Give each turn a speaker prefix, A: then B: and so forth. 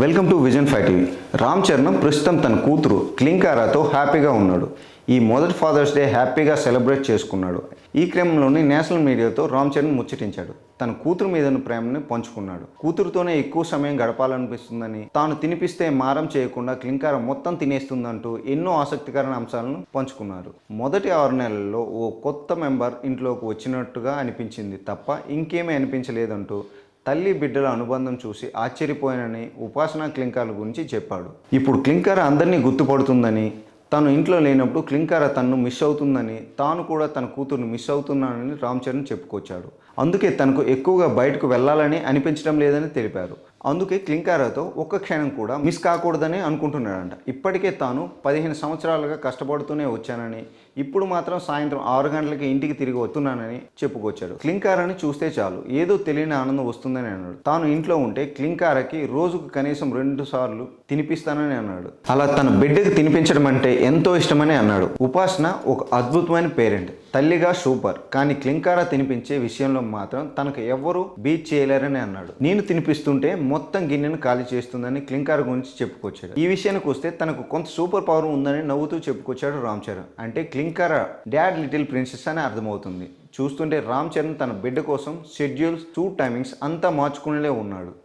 A: Welcome to vision five TV. Ram Charan ప్రస్తుతం తన కూతురు క్లింకారాతో హ్యాపీగా ఉన్నాడు. ఈ మొదటి ఫాదర్స్ డే హ్యాపీగా సెలబ్రేట్ చేసుకున్నాడు. ఈ క్రమంలోనే నేషనల్ మీడియాతో రామ్ చరణ్ ముచ్చటించాడు. తన కూతురు మీద ప్రేమని పంచుకున్నాడు. కూతురుతోనే ఎక్కువ సమయం గడపాలనిపిస్తుందని తాను తినిపిస్తే మారం చేయకుండా క్లింకార మొత్తం తినేస్తుందంటూ ఎన్నో ఆసక్తికరమైన అంశాలను పంచుకున్నారు. మొదటి ఆరు నెలల్లో ఓ కొత్త మెంబర్ ఇంట్లోకి వచ్చినట్టుగా అనిపించింది తప్ప ఇంకేమీ అనిపించలేదంటూ తల్లి బిడ్డల అనుబంధం చూసి ఆశ్చర్యపోయానని ఉపాసన క్లింకార్ల గురించి చెప్పాడు. ఇప్పుడు క్లింకర్ అందరినీ గుర్తుపడుతుందని తను ఇంట్లో లేనప్పుడు క్లింకార తనను మిస్ అవుతుందని తాను కూడా తన కూతురుని మిస్ అవుతున్నానని రామ్ చరణ్ చెప్పుకొచ్చాడు. అందుకే తనకు ఎక్కువగా బయటకు వెళ్ళాలని అనిపించడం లేదని తెలిపారు. అందుకే క్లింకారాతో ఒక్క క్షణం కూడా మిస్ కాకూడదని అనుకుంటున్నాడంట. ఇప్పటికే తాను పదిహేను సంవత్సరాలుగా కష్టపడుతూనే వచ్చానని ఇప్పుడు మాత్రం సాయంత్రం ఆరు గంటలకి ఇంటికి తిరిగి వస్తున్నానని చెప్పుకొచ్చాడు. క్లింకారాని చూస్తే చాలు ఏదో తెలియని ఆనందం వస్తుందని అన్నాడు. తాను ఇంట్లో ఉంటే క్లింకారకి రోజుకు కనీసం రెండు సార్లు తినిపిస్తానని అన్నాడు. అలా తన బిడ్డకి తినిపించడం అంటే ఎంతో ఇష్టమని అన్నాడు. ఉపాసన ఒక అద్భుతమైన పేరెంట్. తల్లిగా సూపర్ కానీ క్లింకార తినిపించే విషయంలో మాత్రం తనకు ఎవ్వరూ బీట్ చేయలేరని అన్నాడు. నేను తినిపిస్తుంటే మొత్తం గిన్నెను ఖాళీ చేస్తుందని క్లింకర్ గురించి చెప్పుకొచ్చాడు. ఈ విషయానికి వస్తే తనకు కొంత సూపర్ పవర్ ఉందని నవ్వుతూ చెప్పుకొచ్చాడు రామ్ చరణ్. అంటే క్లింకార డాడ్ లిటిల్ ప్రిన్సెస్ అని అర్థమవుతుంది. చూస్తుంటే రామ్ చరణ్ తన బిడ్డ కోసం షెడ్యూల్స్ టూ టైమింగ్స్ అంతా మార్చుకునేలే ఉన్నాడు.